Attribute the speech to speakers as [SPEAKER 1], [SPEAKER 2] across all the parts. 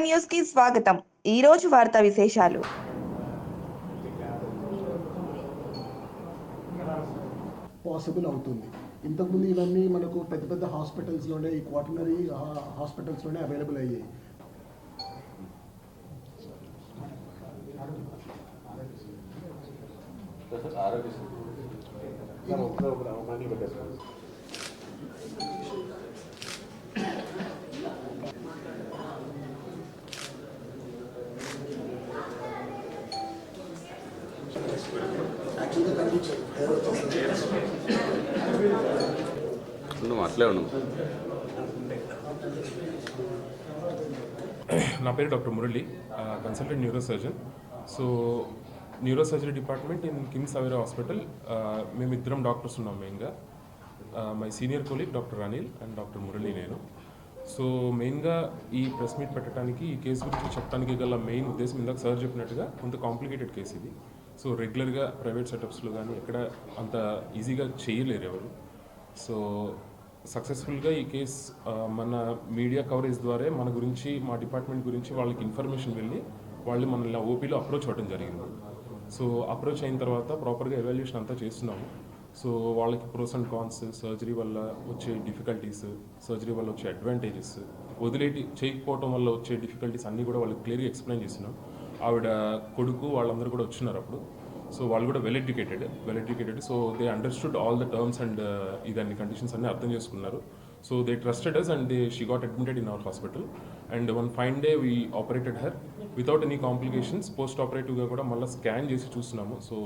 [SPEAKER 1] న్యూస్కి స్వాగతం. ఈ రోజు వార్తా విశేషాలు.
[SPEAKER 2] పాసిబుల్ అవుతుంది. ఇంతకుముందు ఇవన్నీ మనకు పెద్ద పెద్ద హాస్పిటల్స్లోనే ఈ క్వార్టనరీ హాస్పిటల్స్లోనే అవైలబుల్ అయ్యాయి.
[SPEAKER 3] నువ్వు అట్లే ఉన్నావు
[SPEAKER 4] నా పేరు doctor Murali consultant neuro surgeon so neuro surgery department in KIMS Saveera hospital మేమిద్దరం డాక్టర్స్ ఉన్నాం మెయిన్గా my senior colleague doctor Anil and doctor Murali నేను. సో మెయిన్గా ఈ ప్రెస్ మీట్ పెట్టడానికి ఈ కేసు గురించి చెప్పడానికి గల మెయిన్ ఉద్దేశం ఇందాక సార్ చెప్పినట్టుగా కొంత కాంప్లికేటెడ్ కేసు ఇది. సో రెగ్యులర్గా ప్రైవేట్ సెటప్స్లో కానీ ఎక్కడ అంత ఈజీగా చేయలేరు ఎవరు. సో సక్సెస్ఫుల్గా ఈ కేస్ మన మీడియా కవరేజ్ ద్వారా మన గురించి మా డిపార్ట్మెంట్ గురించి వాళ్ళకి ఇన్ఫర్మేషన్ వెళ్ళి వాళ్ళు మనల్ని ఓపీలో అప్రోచ్ అవ్వడం జరిగింది. సో అప్రోచ్ అయిన తర్వాత ప్రాపర్గా ఎవాల్యుయేషన్ అంతా చేస్తున్నాము. సో వాళ్ళకి ప్రోస్ అండ్ కాన్స్ సర్జరీ వల్ల వచ్చే డిఫికల్టీస్ సర్జరీ వల్ల వచ్చే అడ్వాంటేజెస్ వదిలేటి చేయకపోవడం వల్ల వచ్చే డిఫికల్టీస్ అన్నీ కూడా వాళ్ళకి క్లియర్గా ఎక్స్ప్లెయిన్ చేస్తున్నాం. ఆవిడ కొడుకు వాళ్ళందరూ కూడా వచ్చినారు అప్పుడు. సో వాళ్ళు కూడా well educated well educated so they understood all the terms and ఇదాన్ని conditions అన్నీ అర్థం చేసుకున్నారు. So they trusted us and they she got admitted in our hospital and one fine day we operated her without any complications post ఆపరేటివ్గా కూడా మళ్ళీ scan చేసి చూస్తున్నాము. So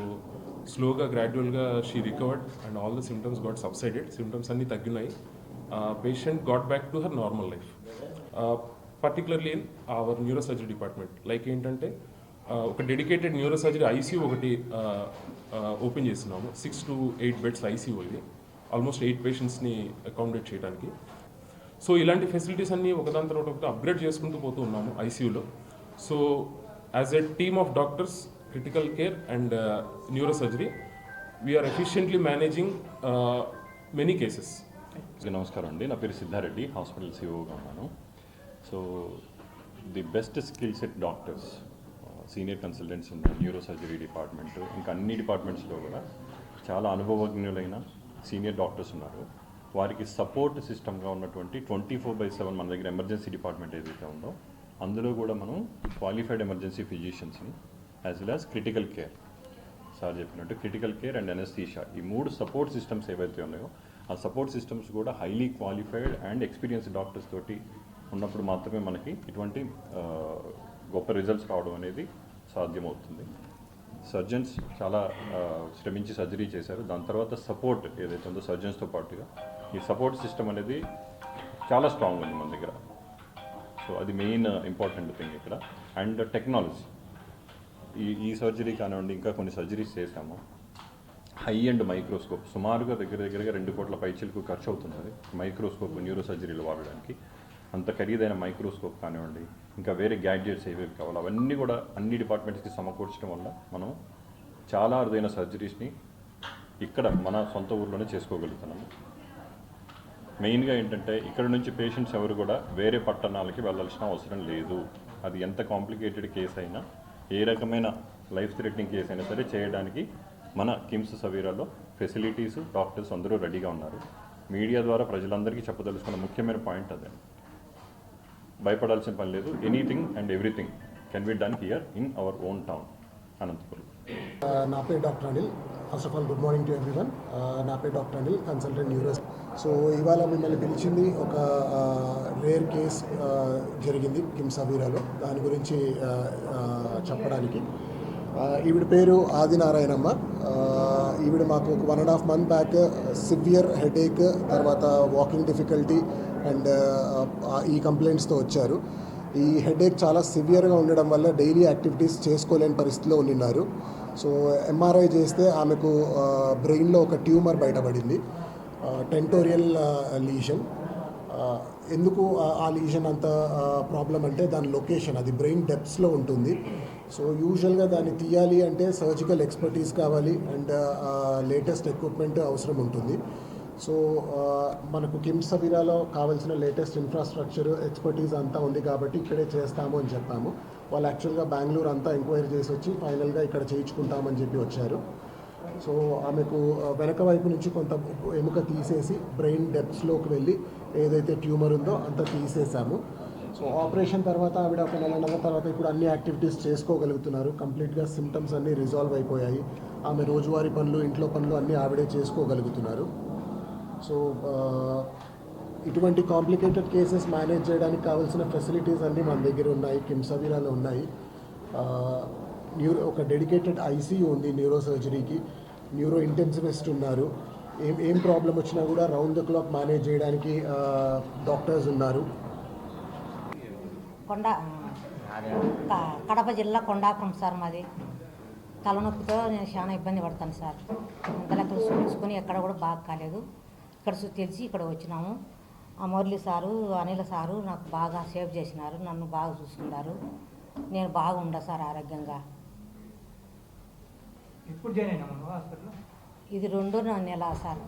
[SPEAKER 4] స్లోగా గ్రాడ్యువల్గా she recovered and all the symptoms got subsided symptoms అన్నీ తగ్గినాయి. Patient got back to her normal life particularly in our neuro surgery department like ఏంటంటే ఒక డెడికేటెడ్ న్యూరో సర్జరీ ఐసీయూ ఒకటి ఓపెన్ చేస్తున్నాము. Six to eight beds ICU ఇది. Almost eight పేషెంట్స్ని accommodate చేయడానికి. So ఇలాంటి ఫెసిలిటీస్ అన్నీ ఒకదాని తర్వాత ఒకటి అప్గ్రేడ్ చేసుకుంటూ పోతూ ఉన్నాము ఐసీయూలో so as a team of doctors critical care and neuro surgery we are efficiently managing many cases
[SPEAKER 5] నమస్కారం అండి. నా పేరు సిద్ధారెడ్డి. హాస్పిటల్ సిఓగా ఉన్నాను. So the best skill set doctors senior consultants ఉన్న న్యూరో సర్జరీ డిపార్ట్మెంట్ ఇంకా అన్ని డిపార్ట్మెంట్స్లో కూడా చాలా అనుభవజ్ఞులైన సీనియర్ డాక్టర్స్ ఉన్నారు. వారికి సపోర్ట్ సిస్టమ్గా ఉన్నటువంటి ట్వంటీ ఫోర్ బై సెవెన్ మన దగ్గర ఎమర్జెన్సీ డిపార్ట్మెంట్ ఏదైతే ఉందో అందులో కూడా మనం qualified emergency ఫిజిషియన్స్ని as well as critical care sir చెప్పినట్టు క్రిటికల్ కేర్ అండ్ ఎనస్థీషా ఈ మూడు సపోర్ట్ సిస్టమ్స్ ఏవైతే ఉన్నాయో ఆ సపోర్ట్ సిస్టమ్స్ కూడా highly qualified and experience doctors తోటి ఉన్నప్పుడు మాత్రమే మనకి ఇటువంటి గొప్ప రిజల్ట్స్ రావడం అనేది సాధ్యమవుతుంది. సర్జన్స్ చాలా శ్రమించి సర్జరీ చేశారు. దాని తర్వాత సపోర్ట్ ఏదైతే ఉందో సర్జన్స్తో పాటుగా ఈ సపోర్ట్ సిస్టమ్ అనేది చాలా స్ట్రాంగ్ ఉంది మన దగ్గర. సో అది మెయిన్ ఇంపార్టెంట్ థింగ్ ఇక్కడ. అండ్ టెక్నాలజీ ఈ ఈ సర్జరీ కానివ్వండి ఇంకా కొన్ని సర్జరీస్ చేశాము. హై అండ్ మైక్రోస్కోప్ సుమారుగా దగ్గర దగ్గరగా రెండు కోట్ల పైచీలకు ఖర్చు అవుతున్నది మైక్రోస్కోప్ న్యూరో సర్జరీలు వాడడానికి. అంత ఖరీదైన మైక్రోస్కోప్ కానివ్వండి ఇంకా వేరే గ్యాడ్జెట్స్ ఏవేవి కావాలి అవన్నీ కూడా అన్ని డిపార్ట్మెంట్స్కి సమకూర్చడం వల్ల మనం చాలా అరుదైన సర్జరీస్ని ఇక్కడ మన సొంత ఊర్లోనే చేసుకోగలుగుతున్నాము. మెయిన్గా ఏంటంటే ఇక్కడ నుంచి పేషెంట్స్ ఎవరు కూడా వేరే పట్టణాలకి వెళ్ళాల్సిన అవసరం లేదు. అది ఎంత కాంప్లికేటెడ్ కేసు అయినా ఏ రకమైన లైఫ్ థ్రెటనింగ్ కేసు అయినా సరే చేయడానికి మన కిమ్స్ సవీరాలో ఫెసిలిటీస్ డాక్టర్స్ అందరూ రెడీగా ఉన్నారు. మీడియా ద్వారా ప్రజలందరికీ చెప్పదలుచుకున్న ముఖ్యమైన పాయింట్ అదే. భయపడాల్సిన పని లేదు. Anything and everything can be done here in our own town Anantapur
[SPEAKER 2] నా పేరు doctor Anil. First of all good morning to everyone నా పేరు doctor Anil consultant neuros so ఇవాళ మిమ్మల్ని పిలిచింది ఒక uh, రేర్ కేస్ uh, జరిగింది కిమ్స్ దాని గురించి uh, చెప్పడానికి. ఈవిడ పేరు ఆదినారాయణమ్మ ఈవిడ మాకు ఒక one and half month back severe headache తర్వాత వాకింగ్ డిఫికల్టీ అండ్ ఈ కంప్లైంట్స్తో వచ్చారు. ఈ హెడేక్ చాలా సివియర్గా ఉండడం వల్ల డైలీ యాక్టివిటీస్ చేసుకోలేని పరిస్థితిలో ఉన్నారు సో ఎంఆర్ఐ చేస్తే ఆమెకు బ్రెయిన్లో ఒక ట్యూమర్ బయటపడింది. టెంటోరియల్ లీషన్ ఎందుకు ఆ- లీజన్ అంత ప్రాబ్లం అంటే దాని లొకేషన్ అది బ్రెయిన్ డెప్స్లో ఉంటుంది. సో యూజువల్గా దాన్ని తీయాలి అంటే సర్జికల్ ఎక్స్పర్టీస్ కావాలి అండ్ లేటెస్ట్ ఎక్విప్మెంట్ అవసరం ఉంటుంది. సో మనకు కిమ్స్ సవీరాలో కావాల్సిన లేటెస్ట్ ఇన్ఫ్రాస్ట్రక్చర్ ఎక్స్పర్టీస్ అంతా ఉంది కాబట్టి ఇక్కడే చేస్తాము అని చెప్పాము. వాళ్ళు యాక్చువల్గా బెంగళూరు అంతా ఎంక్వైరీ చేసి వచ్చి ఫైనల్గా ఇక్కడ చేయించుకుంటామని చెప్పి వచ్చారు. సో ఆమెకు వెనక వైపు నుంచి కొంత ఎముక తీసేసి బ్రెయిన్ డెప్స్లోకి వెళ్ళి ఏదైతే ట్యూమర్ ఉందో అంత తీసేసాము. సో ఆపరేషన్ తర్వాత ఆవిడ ఒక నెల నెల తర్వాత ఇప్పుడు అన్ని యాక్టివిటీస్ చేసుకోగలుగుతున్నారు. కంప్లీట్గా సిమ్టమ్స్ అన్నీ రిజాల్వ్ అయిపోయాయి. ఆమె రోజువారీ పనులు ఇంట్లో పనులు అన్నీ ఆవిడే చేసుకోగలుగుతున్నారు. సో ఇటువంటి కాంప్లికేటెడ్ కేసెస్ మేనేజ్ చేయడానికి కావాల్సిన ఫెసిలిటీస్ అన్నీ మన దగ్గర ఉన్నాయి కిమ్సవీరాలో ఉన్నాయి. న్యూరో ఒక డెడికేటెడ్ ఐసీయూ ఉంది న్యూరో సర్జరీకి. న్యూరో ఇంటెన్సివిస్ట్ ఉన్నారు. ఏం ఏం ప్రాబ్లం వచ్చినా కూడా రౌండ్ ద క్లాక్ మేనేజ్ చేయడానికి డాక్టర్స్ ఉన్నారు.
[SPEAKER 3] కొండ కడప జిల్లా కొండాపురం సార్ మాది. తలనొప్పితో నేను చాలా ఇబ్బంది పడతాను సార్. అంత చూసుకుని ఎక్కడ కూడా బాగా కాలేదు. ఇక్కడ తెలిసి ఇక్కడ వచ్చినాము. ఆ మురళి సారు అనిల సారు నాకు బాగా సేవ్ చేసినారు. నన్ను బాగా చూసుకున్నారు. నేను బాగుండ సార్ ఆరోగ్యంగా.
[SPEAKER 6] ఎప్పుడు జాయిన్ అయినా మనం హాస్పిటల్లో?
[SPEAKER 3] ఇది రెండో నెల సార్